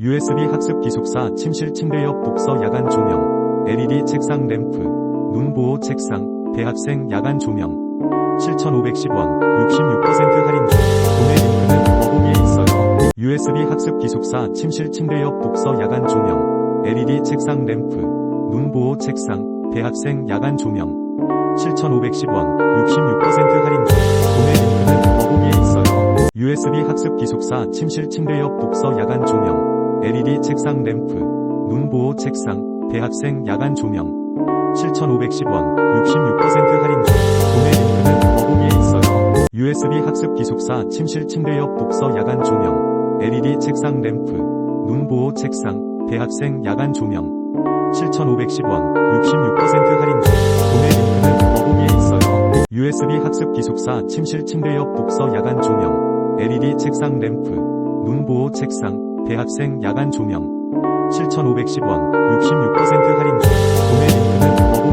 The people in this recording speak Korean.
USB 학습 기숙사 침실 침대 옆 독서 야간 조명, LED 책상 램프, 눈 보호 책상, 대학생 야간 조명, 7,510원, 66% 할인 중, 구매 링크는 더보기에 있어요. USB 학습 기숙사 침실 침대 옆 독서 야간 조명, LED 책상 램프, 눈 보호 책상, 대학생 야간 조명, 7,510원, 66% 할인 중, 구매 링크는 더보기에 있어요. USB 학습 기숙사 침실 침대 옆 독서 야간 조명, LED 책상 램프, 눈 보호 책상, 대학생 야간 조명, 7,510원, 66% 할인 중, 구매 링크는 더보기에 있어요. USB 학습 기숙사 침실 침대 옆 독서 야간 조명, LED 책상 램프, 눈 보호 책상, 대학생 야간 조명, 7,510원, 66% 할인 중, 구매 링크는 더보기에 있어요. USB 학습 기숙사 침실 침대 옆 독서 야간 조명, LED 책상 램프, 눈 보호 책상, 대학생 야간 조명, 7,510원, 66% 할인 중,